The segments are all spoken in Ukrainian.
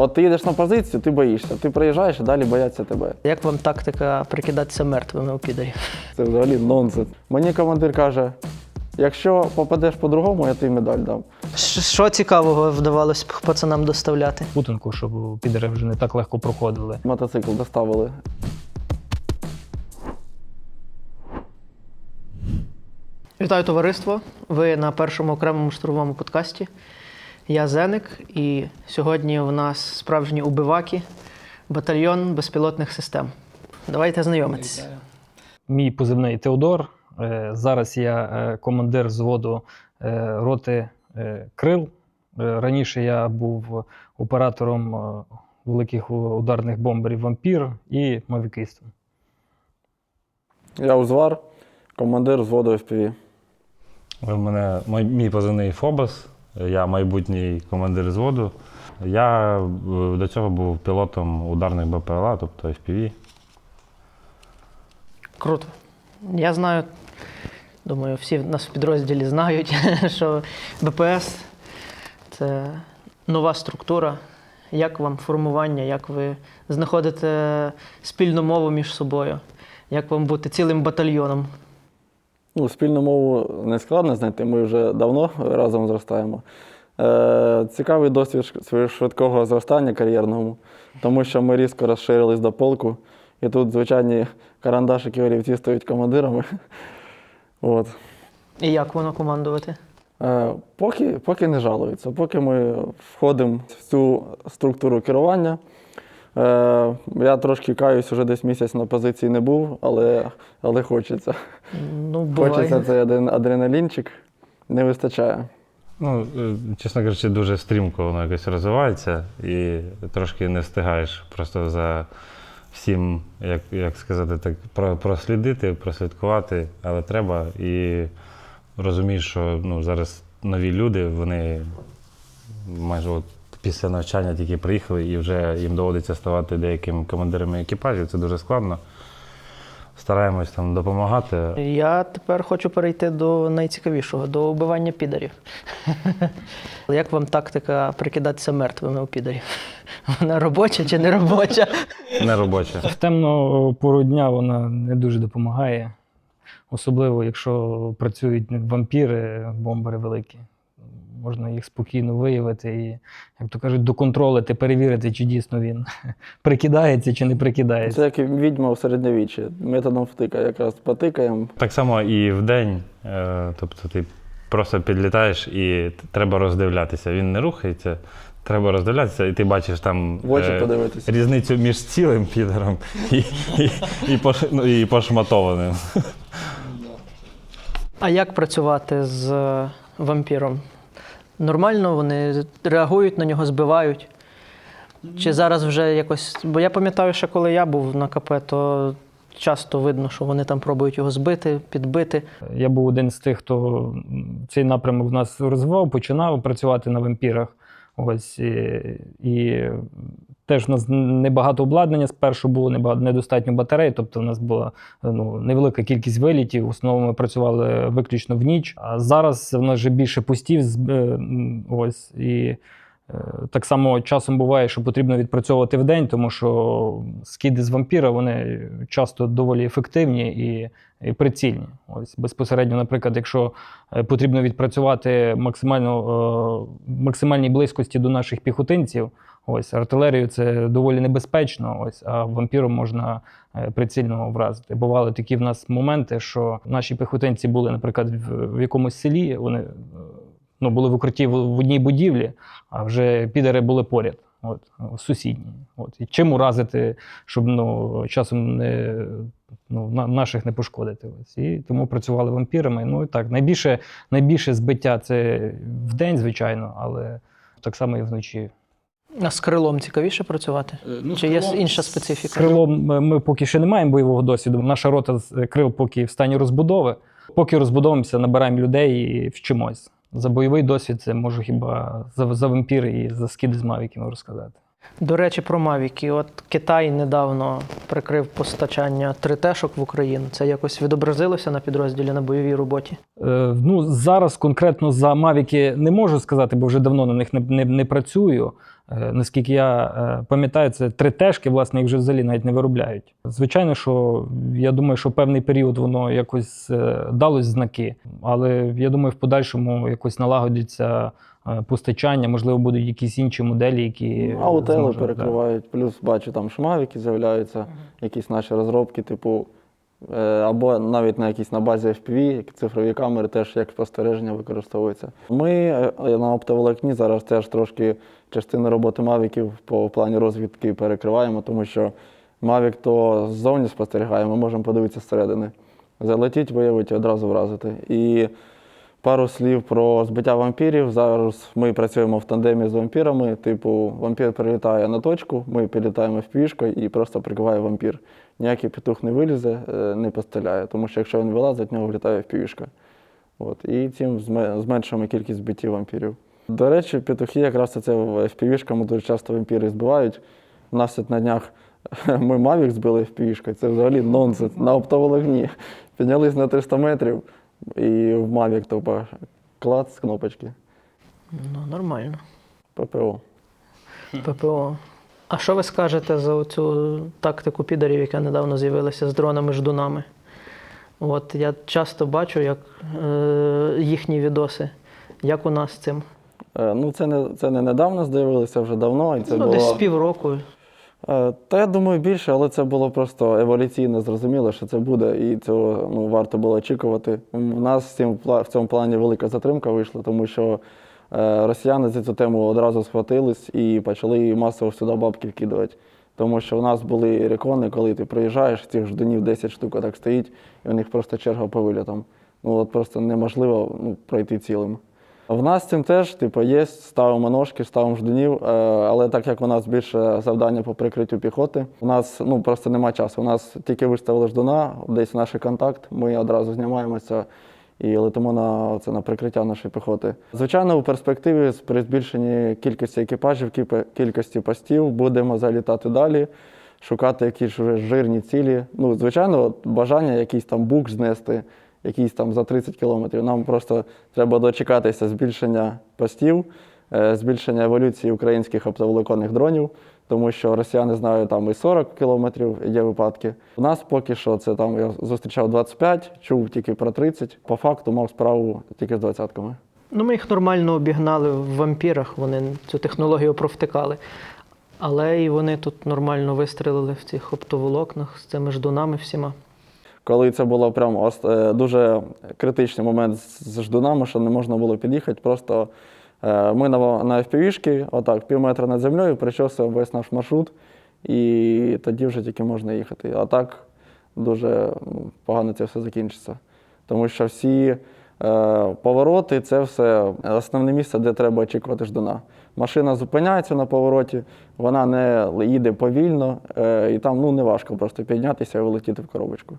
От ти йдеш на позицію, ти боїшся. Ти приїжджаєш і далі бояться тебе. Як вам тактика прикидатися мертвими у підарів? Це взагалі нонсенс. Мені командир каже: якщо попадеш по-другому, я тобі медаль дам. Що що цікавого вдавалось пацанам доставляти? Путинку, щоб підери вже не так легко проходили. Мотоцикл доставили. Вітаю товариство! Ви на першому окремому штурмовому подкасті. Я Зеник, і сьогодні у нас справжні убиваки, батальйон безпілотних систем. Давайте знайомитися. Мій позивний Теодор. Е, Зараз я е, командир взводу е, роти Крил. Раніше я був оператором великих ударних бомберів Вампір і мавікистом. Я узвар, командир взводу FPV. У мене мій- мій позивний Фобос, я майбутній командир зводу. Я е, до цього був пілотом ударних БПЛА, тобто FPV. Круто. Я знаю, думаю, всі нас в підрозділі знають, що БПС це нова структура. Як вам формування, як ви знаходите спільну мову між собою, як вам бути цілим батальйоном? Ну, спільну мову не складно знайти, ми вже давно разом зростаємо. Е, цікавий досвід швидкого зростання кар'єрного, тому що ми різко розширились до полку, і тут звичайні карандашики олівці стають командирами. От. І як воно командувати? Е, Поки, поки не жалуються, поки ми входимо в цю структуру керування. Е, Я трошки каюсь, вже десь місяць на позиції не був, але, але хочеться. Ну, буває. Хочеться цей адреналінчик, не вистачає. Ну, е, чесно кажучи, дуже стрімко воно якось розвивається і трошки не встигаєш просто за всім, як, як сказати, так, про- прослідити, прослідкувати, але треба. І розумієш, що ну, зараз нові люди, вони майже от після навчання тільки приїхали і вже їм доводиться ставати деякими командирами екіпажів. Це дуже складно. Стараємось там допомагати. Я тепер хочу перейти до найцікавішого до вбивання підарів. Як вам тактика прикидатися мертвими у підарів? Вона робоча чи не робоча? Не робоче. В темну пору дня вона не дуже допомагає, особливо якщо працюють вампіри, бомбери великі. Можна їх спокійно виявити і, як то кажуть, доконтролити, перевірити, чи дійсно він прикидається чи не прикидається. Це як відьма в середньовіччі. Методом втика. Якраз потикаємо. Так само і в день. Е, тобто ти просто підлітаєш і треба роздивлятися. Він не рухається, треба роздивлятися, і ти бачиш там В очі е, різницю між цілим підером і, і, і, пош, ну, і пошматованим. А як працювати з е, вампіром? Нормально вони реагують на нього, збивають? Чи зараз вже якось. Бо я пам'ятаю, що коли я був на КП, то часто видно, що вони там пробують його збити, підбити. Я був один з тих, хто цей напрямок в нас розвивав, починав працювати на вампірах. Ось і, і теж в нас небагато обладнання. Спершу було небагато недостатньо батарей, тобто в нас була ну, невелика кількість вилітів. В основному ми працювали виключно в ніч. А зараз в нас вже більше пустів. е, Ось і е, так само часом буває, що потрібно відпрацьовувати в день, тому що скиди з вампіра вони часто доволі ефективні і, і прицільні. Ось безпосередньо, наприклад, якщо е, потрібно відпрацювати максимально максимальній близькості до наших піхотинців. Ось артилерію це доволі небезпечно. Ось а вампіром можна е, прицільно вразити. Бували такі в нас моменти, що наші піхотинці були, наприклад, в, в якомусь селі. Вони е, ну, були в укритті в, в одній будівлі, а вже підери були поряд. От, сусідні. От. І чим уразити, щоб ну, часом не, ну, на- наших не пошкодити. Ось. І тому працювали вампірами. Ну і так, найбільше, найбільше збиття це вдень, звичайно, але так само і вночі. А з крилом цікавіше працювати? Чи є інша специфіка? З крилом ми, ми поки ще не маємо бойового досвіду. Наша рота з крил поки в стані розбудови. Поки розбудовуємося, набираємо людей і вчимось. За бойовий досвід це можу хіба за, за вампір і за скиди з мавіків розказати. До речі, про Мавіки. От Китай недавно прикрив постачання 3Т-шок в Україну. Це якось відобразилося на підрозділі на бойовій роботі. Е, ну, зараз конкретно за Мавіки не можу сказати, бо вже давно на них не, не, не працюю. Е, Наскільки я е, пам'ятаю, це три тежки, власне, їх вже взагалі навіть не виробляють. Звичайно, що я думаю, що певний період воно якось е, далось знаки, але я думаю, в подальшому якось налагодиться постачання, можливо, будуть якісь інші моделі, які Аутели зможуть, да. перекривають, плюс бачу, там шмавіки з'являються, якісь наші розробки, типу, або навіть на якісь на базі FPV, цифрові камери теж як спостереження використовуються. Ми на оптоволокні зараз теж трошки частину роботи мавіків по плані розвідки перекриваємо, тому що мавік то ззовні спостерігає, ми можемо подивитися зсередини. Залетіть, виявити, одразу вразити. І Пару слів про збиття вампірів. Зараз ми працюємо в тандемі з вампірами. Типу, вампір прилітає на точку, ми підлітаємо в пішку і просто прикриває вампір. Ніякий петух не вилізе, е, не постріляє, тому що якщо він вилазить, в нього влітає в пішка. От. І цим зменшуємо кількість збиттів вампірів. До речі, петухи якраз це в FPV-шками дуже часто вампіри збивають. У нас на днях ми Мавік збили FPV-шкою, це взагалі нонсенс. На оптовологні. Піднялись на 300 метрів і в Мавік тупо клад з кнопочки. Ну, нормально. ППО. ППО. А що ви скажете за цю тактику підарів, яка недавно з'явилася з дронами-ждунами? От я часто бачу, як е, їхні відоси. Як у нас з цим? Е, Ну, це не, це не недавно з'явилося, вже давно. І це ну, було... десь півроку. Е, Та я думаю більше, але це було просто еволюційно зрозуміло, що це буде, і цього ну, варто було очікувати. У нас в цьому, в цьому плані велика затримка вийшла, тому що е, росіяни за цю тему одразу схватились і почали масово сюди бабки вкидувати. Тому що у нас були рекони, коли ти приїжджаєш, цих ждунів 10 штук так стоїть, і у них просто черга по вилітам. Ну от просто неможливо ну, пройти цілим. В нас цим теж, типу, є, ставимо ножки, ставимо ждунів, е, але так як у нас більше завдання по прикриттю піхоти, у нас ну, просто нема часу. У нас тільки виставили ждуна, десь наш контакт, ми одразу знімаємося і летимо на, це, на прикриття нашої піхоти. Звичайно, у перспективі при збільшенні кількості екіпажів, кількості постів будемо залітати далі, шукати якісь вже жирні цілі. Ну, звичайно, бажання якийсь там бук знести, якийсь там за 30 кілометрів. Нам просто треба дочекатися збільшення постів, е, збільшення еволюції українських оптоволоконних дронів, тому що росіяни знають там і 40 кілометрів є випадки. У нас поки що це там я зустрічав 25, чув тільки про 30. По факту мав справу тільки з двадцятками. Ну, ми їх нормально обігнали в вампірах, вони цю технологію провтикали. Але і вони тут нормально вистрілили в цих оптоволокнах з цими ждунами всіма. Коли це було прям е, дуже критичний момент з ждунами, що не можна було під'їхати, просто е, ми на, на FPV-шки, отак, пів метра над землею, причосуємо весь наш маршрут, і тоді вже тільки можна їхати. А так дуже ну, погано це все закінчиться. Тому що всі е, повороти це все основне місце, де треба очікувати ждуна. Машина зупиняється на повороті, вона не їде повільно, і там ну, не важко просто піднятися і вилетіти в коробочку.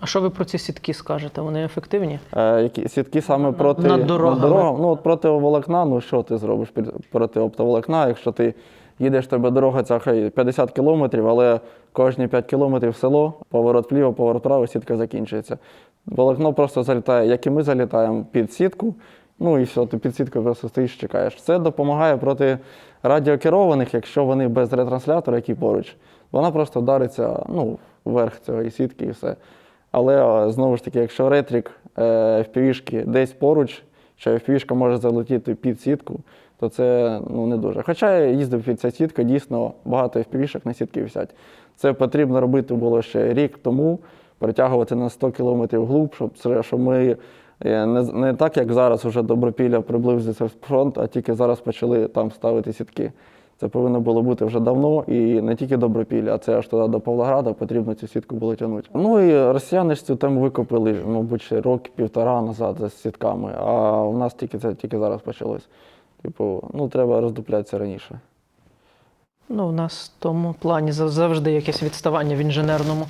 А що ви про ці сітки скажете? Вони ефективні? Е, які сітки саме проти над дорогами. Ну, от проти волокна, ну що ти зробиш проти оптоволокна, якщо ти їдеш, тебе дорога ця хай 50 кілометрів, але кожні 5 кілометрів село, поворот вліво, поворот вправо, сітка закінчується. Волокно просто залітає, як і ми залітаємо під сітку, ну і все, ти під сіткою просто стоїш, чекаєш. Це допомагає проти радіокерованих, якщо вони без ретранслятора, який поруч. Вона просто вдариться ну, вверх цієї сітки і все. Але е, знову ж таки, якщо ретрік е, FPV-шки десь поруч, що FPV-шка може залетіти під сітку, то це ну, не дуже. Хоча їздив під ця сітка, дійсно багато FPV-шок на сітки висять. Це потрібно робити було ще рік тому, притягувати на 100 кілометрів глуб, щоб, щоб ми е, не, не так, як зараз уже Добропілля приблизився в фронт, а тільки зараз почали там ставити сітки. Це повинно було бути вже давно, і не тільки Добропілля, а це аж туди до Павлограда потрібно цю сітку було тягнути. Ну і росіяни ж цю тему викупили, мабуть, рок-півтора назад з сітками, а у нас тільки це тільки зараз почалось. Типу, ну треба роздуплятися раніше. Ну, у нас в тому плані завжди якесь відставання в інженерному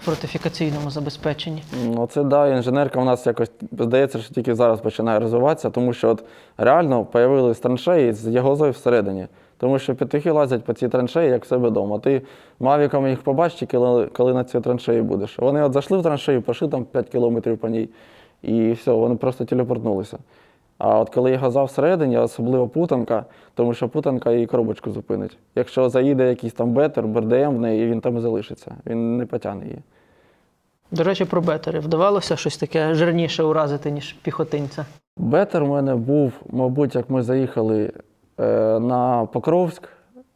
фортифікаційному забезпеченні. Ну, це да, інженерка в нас якось здається, що тільки зараз починає розвиватися, тому що от реально появились траншеї з ягозою всередині. Тому що петухи лазять по цій траншеї, як в себе вдома. Ти мавіком їх побачиш, коли, коли на цій траншеї будеш. Вони от зайшли в траншею, пішли там 5 кілометрів по ній, і все, вони просто телепортнулися. А от коли є газа всередині, особливо путанка, тому що путанка і коробочку зупинить. Якщо заїде якийсь там бетер, БРДМ в неї, він там і залишиться. Він не потягне її. До речі, про бетери. Вдавалося щось таке жирніше уразити, ніж піхотинця. Бетер у мене був, мабуть, як ми заїхали на Покровськ.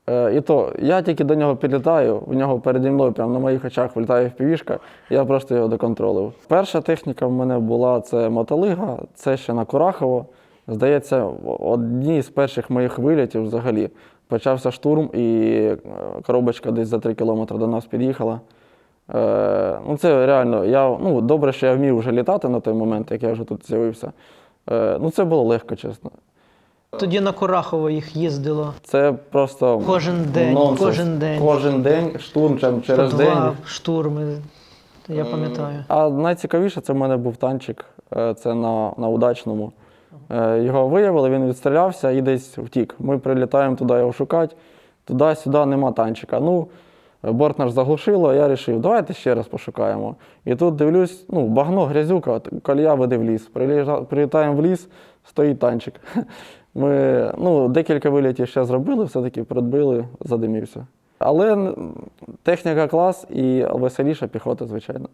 Е, і то я тільки до нього підлітаю, в нього переді мною, прямо на моїх очах вилітає впівішка, я просто його доконтролив. Перша техніка в мене була це мотолига, це ще на Курахово. Здається, в одній з перших моїх вилітів взагалі почався штурм, і е, коробочка десь за три кілометри до нас під'їхала. Е, ну, це реально, я, ну, добре, що я вмів вже літати на той момент, як я вже тут з'явився. Е, ну, це було легко, чесно. Тоді на Корахово їх їздило. Це просто Кожен день, нонсенс. кожен день. Кожен день, штурм чим- через По день. два штурми. Я пам'ятаю. А найцікавіше це в мене був танчик. е, Це на, на удачному. Е, Його виявили, він відстрілявся і десь втік. Ми прилітаємо туди його шукати. Туди-сюди нема танчика. Ну, борт наш заглушило, я вирішив, давайте ще раз пошукаємо. І тут дивлюсь, ну, багно, грязюка, колія веде в ліс. Прилітаємо в ліс, стоїть танчик. Ми ну, декілька вилітів ще зробили, все-таки придбили, задимівся. Але техніка клас і веселіша піхота, звичайно.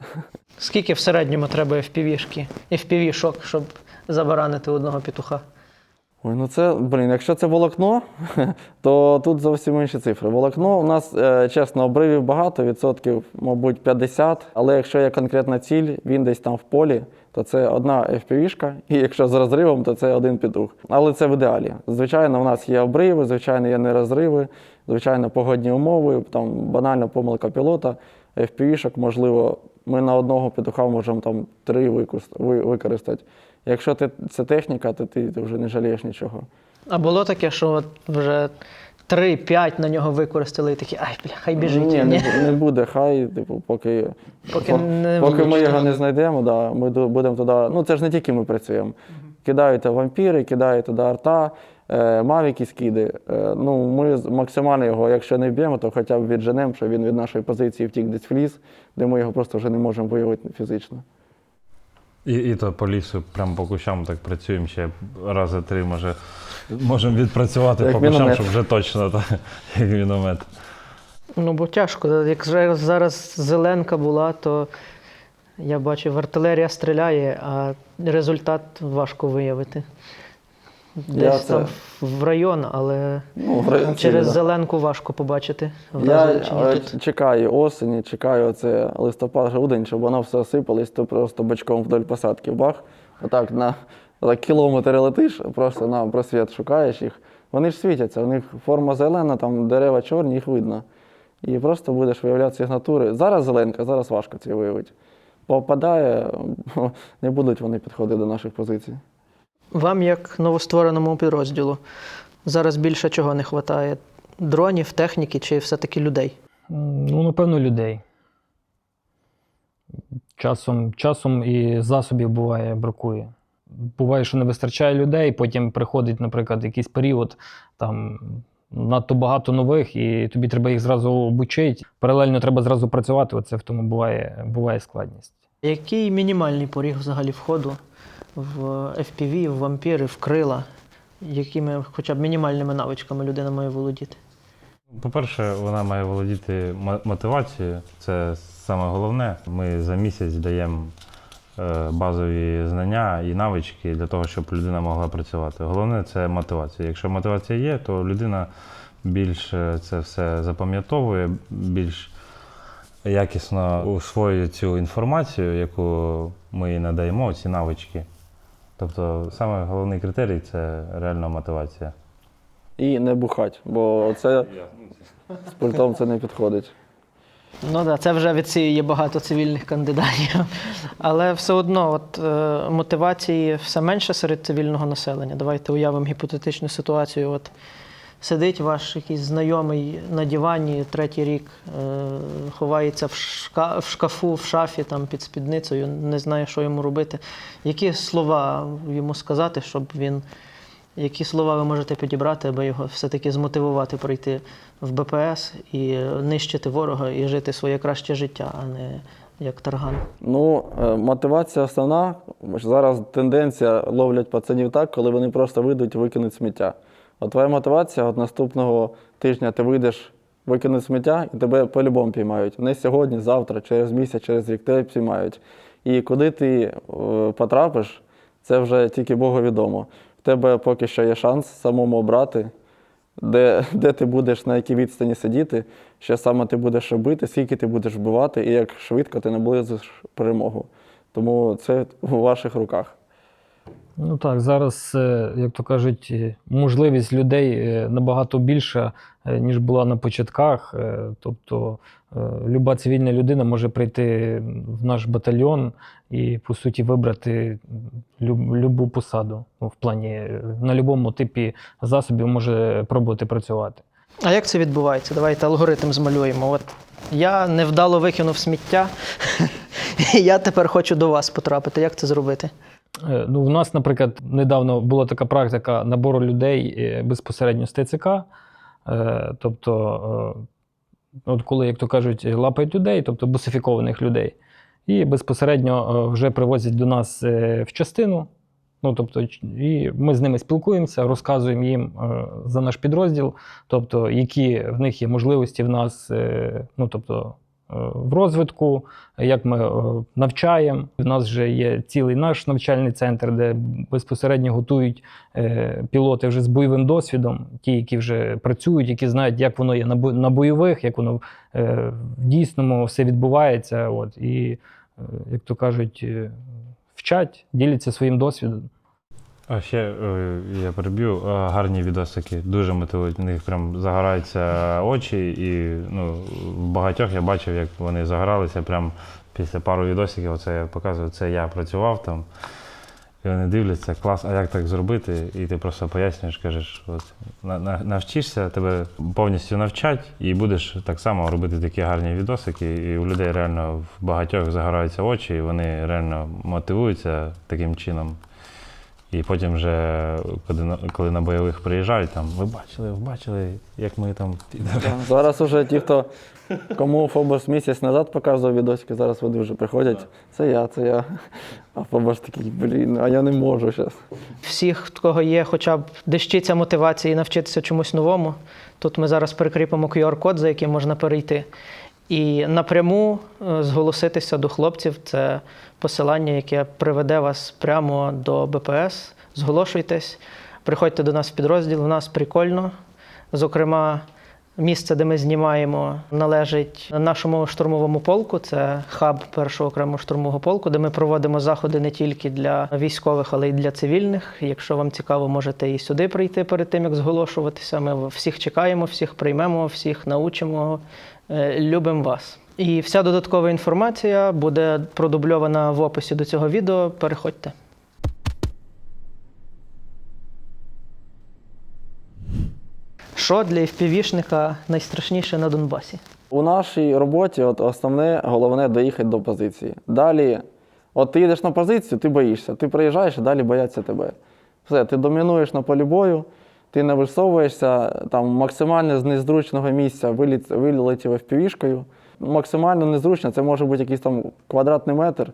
Скільки в середньому треба FPV-шки, FPV-шок, щоб забаранити одного петуха? Ой, ну це, блін, якщо це волокно, то тут зовсім інші цифри. Волокно у нас, е, чесно, обривів багато, відсотків, мабуть, 50. Але якщо є конкретна ціль, він десь там в полі, то це одна FPV-шка, і якщо з розривом, то це один петух. Але це в ідеалі. Звичайно, у нас є обриви, звичайно, є нерозриви, звичайно, погодні умови, там банальна помилка пілота, FPV-шок, можливо, ми на одного петуха можемо там три використати. Якщо ти, це техніка, то ти, ти вже не жалієш нічого. А було таке, що от вже 3-5 на нього використали і такі, ай, бля, хай біжить. Ні, Ні, не, не буде, хай, типу, поки, Поки по- не поки ми його не знайдемо, да, ми ду- будемо туди. Ну це ж не тільки ми працюємо. Кидають вампіри, кидають туди арта, е, мавіки скиди. Е, ну, ми з- максимально його, якщо не вб'ємо, то хоча б відженемо, щоб він від нашої позиції втік десь в ліс, де ми його просто вже не можемо виявити фізично. І, і то по лісу, прямо по кущам так працюємо ще рази три, може. Можемо відпрацювати Як по кущам, міномет. щоб вже точно, так, як міномет. Ну, бо тяжко. Як зараз зеленка була, то я бачив, артилерія стріляє, а результат важко виявити. Я Десь це- там в район, але Ну, в районі через цілі, да. зеленку важко побачити. Я тут. чекаю осені, чекаю оце листопад, грудень, щоб воно все осипалось, то просто бочком вдоль посадки бах. Отак на так, кілометр летиш, просто на просвіт шукаєш їх. Вони ж світяться, у них форма зелена, там дерева чорні, їх видно. І просто будеш виявляти сигнатури. Зараз зеленка, зараз важко це виявити. Попадає, не будуть вони підходити до наших позицій. Вам, як новоствореному підрозділу, зараз більше чого не вистачає? Дронів, техніки чи все-таки людей? Ну, напевно, людей. Часом, часом і засобів буває бракує. Буває, що не вистачає людей, потім приходить, наприклад, якийсь період, там надто багато нових, і тобі треба їх зразу обучити. Паралельно треба зразу працювати. Оце в тому буває, буває складність. Який мінімальний поріг взагалі входу в FPV, в вампіри, в крила? Якими хоча б мінімальними навичками людина має володіти? По-перше, вона має володіти мотивацією. Це саме головне. Ми за місяць даємо базові знання і навички для того, щоб людина могла працювати. Головне це мотивація. Якщо мотивація є, то людина більш е, це все запам'ятовує, більш якісно усвоює цю інформацію, яку ми їй надаємо, ці навички. Тобто, саме головний критерій це реальна мотивація. І не бухать, бо це з пультом це не підходить. Ну да, це вже відсіює багато цивільних кандидатів. Але все одно, от, е, мотивації все менше серед цивільного населення. Давайте уявимо гіпотетичну ситуацію. От, сидить ваш якийсь знайомий на дивані третій рік, е, ховається в, шка- в шкафу, в шафі, там, під спідницею, не знає, що йому робити. Які слова йому сказати, щоб він. Які слова ви можете підібрати, аби його все-таки змотивувати прийти в БПС і нищити ворога і жити своє краще життя, а не як тарган? Ну, е, мотивація основна. Зараз тенденція ловлять пацанів так, коли вони просто вийдуть і викинуть сміття. От твоя мотивація, от наступного тижня ти вийдеш викинути сміття, і тебе по-любому піймають. Не сьогодні, завтра, через місяць, через рік тебе піймають. І куди ти е, потрапиш, це вже тільки Богу відомо. Тебе поки що є шанс самому обрати, де, де ти будеш на якій відстані сидіти, що саме ти будеш робити, скільки ти будеш вбивати і як швидко ти наблизиш перемогу. Тому це у ваших руках. Ну так, зараз, е, як то кажуть, е, можливість людей е, набагато більша, ніж була на початках. Тобто люба цивільна людина може прийти в наш батальйон і, по суті, вибрати люб- любу посаду. Ну, В плані е, на будь-якому типі засобів може пробувати працювати. А як це відбувається? Давайте алгоритм змалюємо. От я невдало викинув сміття, і я тепер хочу до вас потрапити. Як це зробити? Е, Ну, у нас, наприклад, недавно була така практика набору людей е, безпосередньо з ТЦК. Е, Тобто, е, от коли, як то кажуть, лапають людей, тобто бусифікованих людей, і безпосередньо е, вже привозять до нас е, в частину. Ну, тобто, і ми з ними спілкуємося, розказуємо їм е, за наш підрозділ, тобто, які в них є можливості в нас, ну, тобто, в розвитку, як ми е, навчаємо. У нас вже є цілий наш навчальний центр, де безпосередньо готують е, пілоти вже з бойовим досвідом, ті, які вже працюють, які знають, як воно є на бойових, як воно е, в дійсному все відбувається. От, і, е, як то кажуть, е, вчать, діляться своїм досвідом. А ще е, я переб'ю, е, гарні відосики, дуже мотивують. У них прям загораються очі, і ну, в багатьох я бачив, як вони загоралися прям після пару відосиків. Оце я показую, це я працював там. І вони дивляться, клас, а як так зробити? І ти просто пояснюєш, кажеш, от, на, на, навчишся, тебе повністю навчать, і будеш так само робити такі гарні відосики. І у людей реально в багатьох загораються очі, і вони реально мотивуються таким чином. І потім вже, коли на, коли на бойових приїжджають, там, ви бачили, ви бачили, як ми там. підемо. Зараз уже ті, хто кому Фобос місяць назад показував відосики, зараз вони вже приходять. Це я, це я. А Фобос такий, блін, а я не можу зараз. Всіх, в кого є хоча б дещиця мотивації навчитися чомусь новому, тут ми зараз прикріпимо QR-код, за яким можна перейти. І напряму е, зголоситися до хлопців це посилання, яке приведе вас прямо до БПС. Зголошуйтесь, приходьте до нас в підрозділ, у нас прикольно. Зокрема, місце, де ми знімаємо, належить нашому штурмовому полку. Це хаб першого окремого штурмового полку, де ми проводимо заходи не тільки для військових, але й для цивільних. Якщо вам цікаво, можете і сюди прийти перед тим, як зголошуватися. Ми всіх чекаємо, всіх приймемо, всіх научимо. Е, Любимо вас. І вся додаткова інформація буде продубльована в описі до цього відео. Переходьте. Що для FPV-шника найстрашніше на Донбасі? У нашій роботі от основне, головне доїхати до позиції. Далі, от ти їдеш на позицію, ти боїшся. Ти приїжджаєш, і далі бояться тебе. Все, ти домінуєш на полі бою, ти не висовуєшся, там максимально з незручного місця виліт, вилетів FPV-шкою. Максимально незручно, це може бути якийсь там квадратний метр,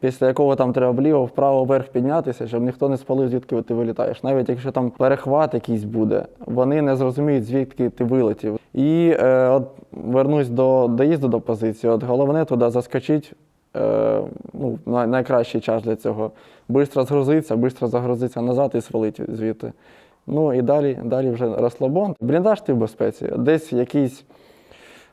після якого там треба вліво, вправо, вверх піднятися, щоб ніхто не спалив, звідки ти вилітаєш. Навіть якщо там перехват якийсь буде, вони не зрозуміють, звідки ти вилетів. І е, от вернусь до доїзду до позиції. От головне туди заскочити. Е, ну, найкращий час для цього. Бистро згрузитися, бистро загрузитися назад і свалити звідти. Ну і далі, далі вже розслабон. Бліндаж ти в безпеці. Десь якийсь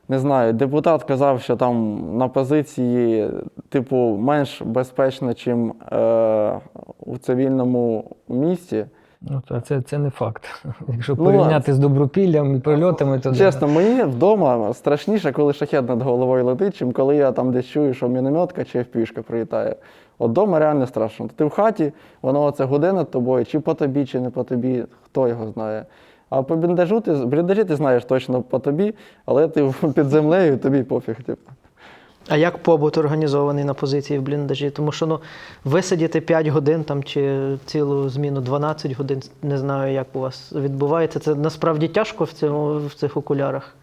не знаю, депутат казав, що там на позиції, типу, менш безпечно, ніж е, у цивільному місті. Ну, та це, це не факт. Якщо Ну, порівняти з добропіллям і прильотами, то. Чесно, мені вдома страшніше, коли шахет над головою летить, чим коли я там десь чую, що мінометка чи впішка прилітає. От вдома реально страшно. Ти в хаті, воно оце гуде над тобою, чи по тобі, чи не по тобі, хто його знає. А по бліндажу ти, бліндажі ти знаєш точно по тобі, але ти під землею, тобі пофіг. Типу. А як побут організований на позиції в бліндажі? Тому що ну, висидіти 5 годин там, чи цілу зміну 12 годин, не знаю, як у вас відбувається. Це насправді тяжко в, цьому, в цих окулярах.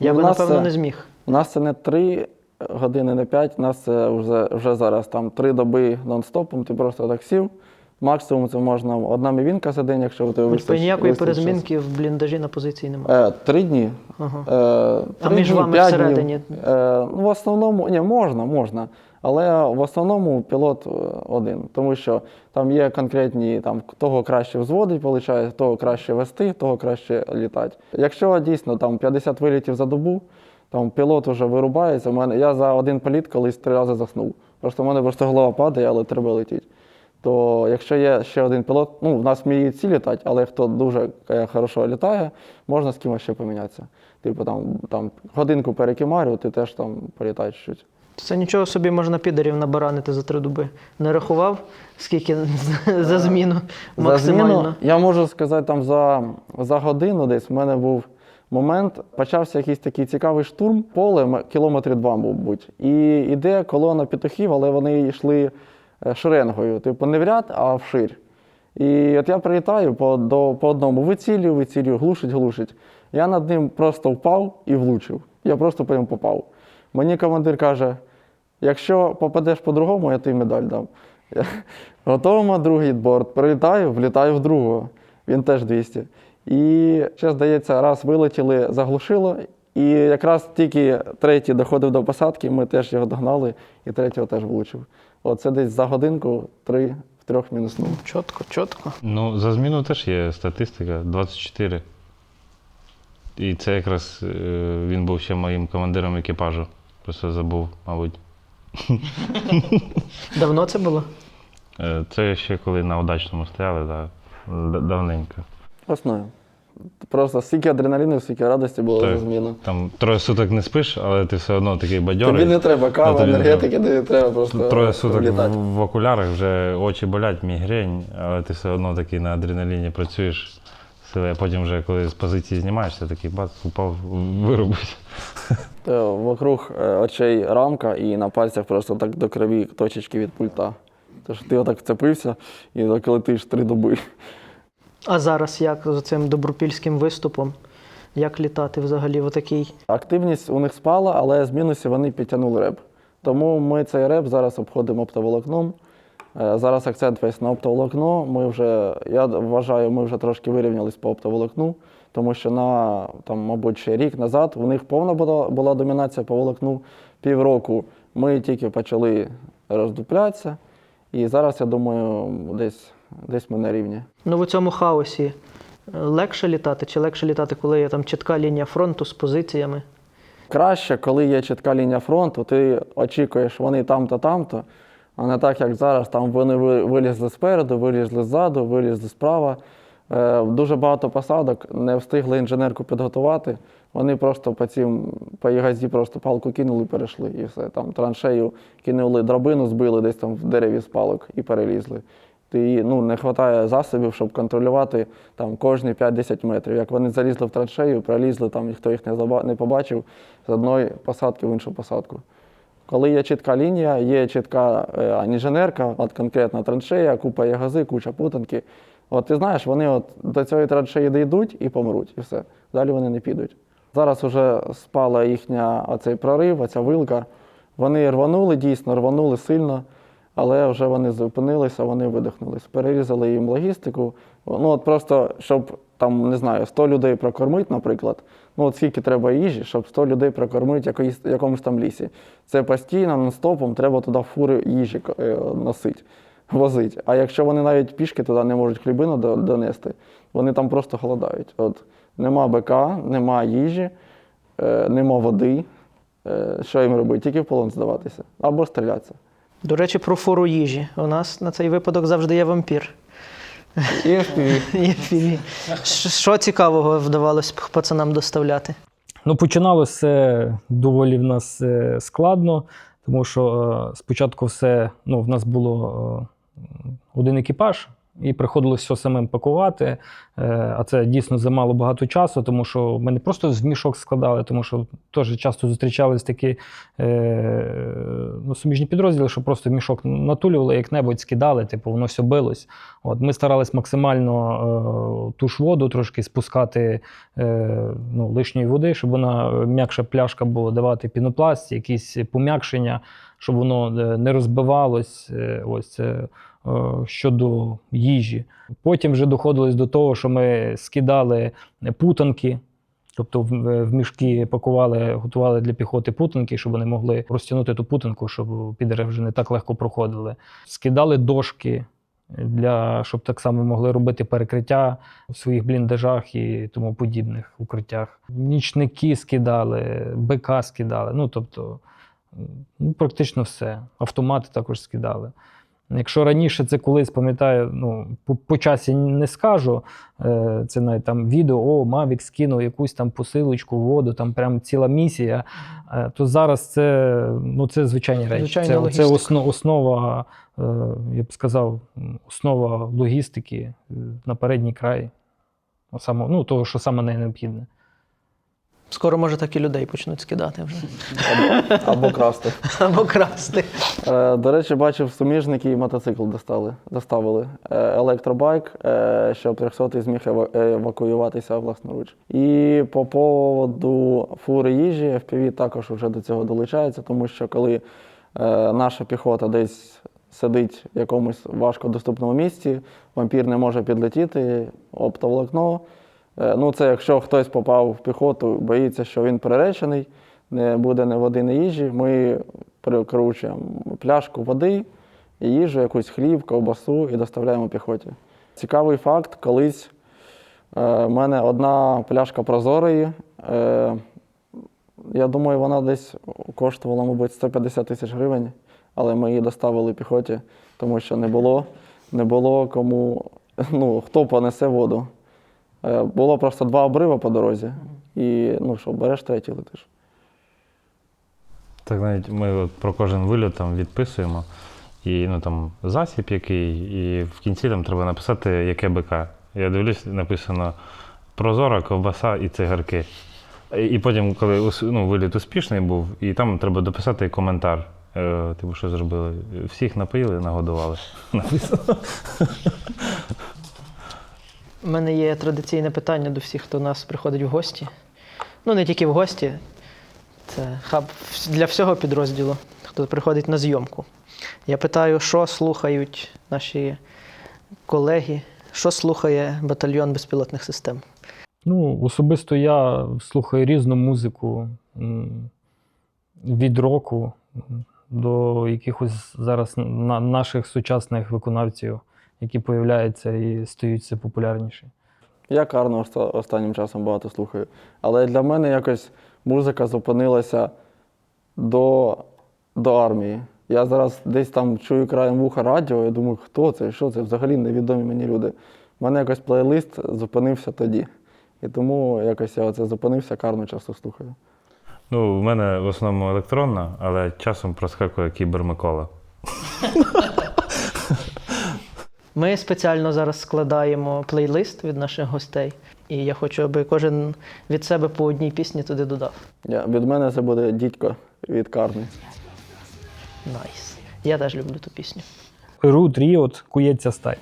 Я Ну, би, напевно, це- не зміг. У нас це не три години не 5, у нас це вже, вже зараз там 3 доби нон-стопом, ти просто так сів. Максимум це можна одна мівінка за день, якщо у тебе Тобто вистачить. ніякої перезмінки в бліндажі на позиції немає. Е, три дні. Ага. Е, А між дні, вами всередині? Е, ну, в основному, ні, можна, можна. Але в основному пілот е, один, тому що там є конкретні, там того краще взводить, виходить, того краще вести, того краще літати. Якщо дійсно там 50 вилітів за добу, там пілот вже вирубається. У мене я за один політ колись три рази заснув. Просто в мене просто голова падає, але треба летіти. То якщо є ще один пілот, ну в нас вміють всі літати, але хто дуже е, хорошо літає, можна з кимось ще помінятися. Типу там, там годинку перекимарю, ти теж там політаєш чуть. Це нічого собі можна підерів набаранити за три доби. Не рахував, скільки за зміну За максимально. зміну, я можу сказати, там за, за годину десь в мене був момент, почався якийсь такий цікавий штурм, поле кілометрів два, мабуть. І йде колона петухів, але вони йшли е, шеренгою, типу не в ряд, а вширь. І от я прилітаю по, до, по одному вицілюю, вицілюю, глушить, глушить. Я над ним просто впав і влучив. Я просто по ньому попав. Мені командир каже: якщо попадеш по-другому, я тобі медаль дам. Готовимо другий борт. Прилітаю, влітаю в другого. Він теж 200. І ще, здається, раз вилетіли, заглушило. І якраз тільки третій доходив до посадки, ми теж його догнали, і третього теж влучив. Оце десь за годинку три в трьох мінуснув. Чітко, чітко. Ну, за зміну теж є статистика 24. І це якраз е, він був ще моїм командиром екіпажу. Просто забув, мабуть. Давно це було? Е, Це ще коли на удачному стояли, так. Давненько. Весною. Просто стільки адреналіну, стільки радості було Так. за зміну. Там троє суток не спиш, але ти все одно такий бадьорий. Тобі не треба кава, Ну, тобі не енергетики, тобі треба просто Троє суток літати. в, окулярах, вже очі болять, мігрень, але ти все одно такий на адреналіні працюєш. А потім вже коли з позиції знімаєшся, такий бац, упав, вирубить. То вокруг е, очей рамка і на пальцях просто так до крові точечки від пульта. Тож ти отак вцепився і так летиш три доби. А зараз як з цим добропільським виступом? Як літати взагалі в отакій? Активність у них спала, але з мінусів вони підтягнули реп. Тому ми цей реп зараз обходимо оптоволокном. Е, Зараз акцент весь на оптоволокно. Ми вже, я вважаю, ми вже трошки вирівнялись по оптоволокну, тому що на, там, мабуть, ще рік назад у них повна була, була домінація по волокну. Півроку ми тільки почали роздуплятися. І зараз, я думаю, десь, десь ми на рівні. Ну, в цьому хаосі е, легше літати, чи легше літати, коли є там чітка лінія фронту з позиціями? Краще, коли є чітка лінія фронту, ти очікуєш, вони там-то, там-то, а не так, як зараз. Там вони вилізли спереду, вилізли ззаду, вилізли справа. Е, Дуже багато посадок не встигли інженерку підготувати. Вони просто по цим по ягазі просто палку кинули, перейшли і все. Там траншею кинули драбину, збили десь там в дереві з палок і перелізли. Ти, ну, не вистачає засобів, щоб контролювати там кожні 5-10 метрів. Як вони залізли в траншею, пролізли, там ніхто їх не, заба- не побачив з одної посадки в іншу посадку. Коли є чітка лінія, є чітка е, інженерка, от конкретна траншея, купа ягози, куча путанки. От ти знаєш, вони от до цієї траншеї дійдуть і помруть, і все. Далі вони не підуть. Зараз вже спала їхня оцей прорив, оця вилка. Вони рванули, дійсно, рванули сильно, але вже вони зупинилися, вони видихнулись. Перерізали їм логістику. Ну от просто, щоб там, не знаю, 100 людей прокормити, наприклад. Ну от скільки треба їжі, щоб 100 людей прокормити в якомусь там лісі. Це постійно, нон-стопом, треба туди фури їжі е, носити, возити. А якщо вони навіть пішки туди не можуть хлібину донести, вони там просто голодають. От нема БК, нема їжі, е, нема води. Е, Що їм робити? Тільки в полон здаватися або стрілятися. До речі, про фору їжі. У нас на цей випадок завжди є вампір. І FPV. Є FPV. Що що цікавого вдавалось пацанам доставляти? Ну, починалося все доволі в нас е, складно, тому що е, спочатку все, ну, в нас було е, один екіпаж, і приходилось все самим пакувати. Е, А це дійсно замало багато часу, тому що ми не просто в мішок складали, тому що теж часто зустрічались такі е, ну, суміжні підрозділи, що просто мішок натулювали, як-небудь скидали, типу, воно все билось. От, ми старались максимально е, ту ж воду трошки спускати ну, лишньої води, щоб вона м'якша пляшка була, давати пінопласт, якісь пом'якшення, щоб воно не розбивалось. Ось щодо їжі. Потім вже доходилось до того, що ми скидали путанки. Тобто в, в мішки пакували, готували для піхоти путанки, щоб вони могли розтягнути ту путанку, щоб підери вже не так легко проходили. Скидали дошки, для, щоб так само могли робити перекриття в своїх бліндажах і тому подібних укриттях. Нічники скидали, БК скидали. Ну, тобто, ну, практично все. Автомати також скидали. Якщо раніше це колись, пам'ятаю, ну, по, по часі не скажу, е, це навіть там відео, о, Мавік скинув якусь там посилочку, воду, там прям ціла місія, е, то зараз це, ну, це звичайні речі. Звичайна це, це основ, основа, е, я б сказав, основа логістики е, на передній край. Саме, ну, того, що саме найнеобхідне. Скоро, може, так і людей почнуть скидати вже. Або, або красти. Або красти. Е, До речі, бачив, суміжники і мотоцикл достали, доставили. Е, Електробайк, е, щоб 300 зміг ева- евакуюватися власноруч. І по поводу фури їжі, FPV також вже до цього долучається, тому що коли е, наша піхота десь сидить в якомусь важкодоступному місці, вампір не може підлетіти, оптоволокно. Е, Ну, це якщо хтось попав в піхоту, боїться, що він приречений, не буде ні води, ні їжі. Ми прикручуємо пляшку води, їжу, якусь хліб, ковбасу і доставляємо піхоті. Цікавий факт, колись е, в мене одна пляшка прозорої. Е, я думаю, вона десь коштувала, мабуть, 150 тисяч гривень, але ми її доставили піхоті, тому що не було, не було кому, ну, хто понесе воду. Е, Було просто два обрива по дорозі. І ну що, береш третій летиш. Так навіть ми от про кожен вильот там відписуємо. І ну, там, засіб який, і в кінці там треба написати, яке БК. Я дивлюсь, написано прозора, ковбаса і цигарки. І потім, коли ну, виліт успішний був, і там треба дописати коментар. Е, типу, що зробили? Всіх напоїли, нагодували. Написано. У мене є традиційне питання до всіх, хто до нас приходить в гості. Ну, не тільки в гості, це хаб для всього підрозділу, хто приходить на зйомку. Я питаю, що слухають наші колеги, що слухає батальйон безпілотних систем. Ну, особисто я слухаю різну музику від року до якихось зараз наших сучасних виконавців, які появляються і стають все популярніші. Я карно останнім часом багато слухаю. Але для мене якось музика зупинилася до, до армії. Я зараз десь там чую краєм вуха радіо і думаю, хто це, що це, взагалі невідомі мені люди. У мене якось плейлист зупинився тоді. І тому якось я оце зупинився, карно часто слухаю. Ну, в мене в основному електронна, але часом проскакує кібер Микола. Ми спеціально зараз складаємо плейлист від наших гостей. І я хочу, аби кожен від себе по одній пісні туди додав. Я, від мене це буде дідько від карни. Найс. Я теж люблю ту пісню. Рут Ріот, кується стай.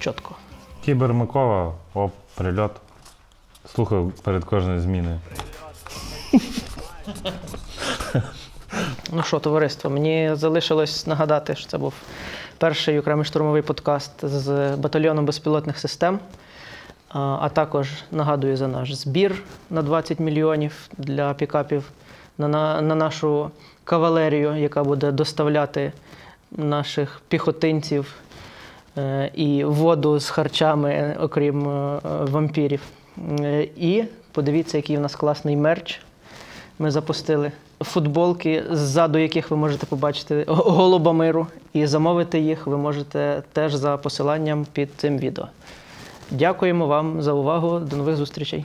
Чітко. Кібер Микола, оп, прильот. Слухав перед кожною зміною. Ну що, товариство, мені залишилось нагадати, що це був перший окремий штурмовий подкаст з батальйоном безпілотних систем. А також нагадую за наш збір на 20 мільйонів для пікапів на, на, на нашу кавалерію, яка буде доставляти наших піхотинців е, і воду з харчами, окрім е, вампірів. Е, І подивіться, який в нас класний мерч ми запустили. Футболки, ззаду яких ви можете побачити голуба миру, і замовити їх ви можете теж за посиланням під цим відео. Дякуємо вам за увагу. До нових зустрічей.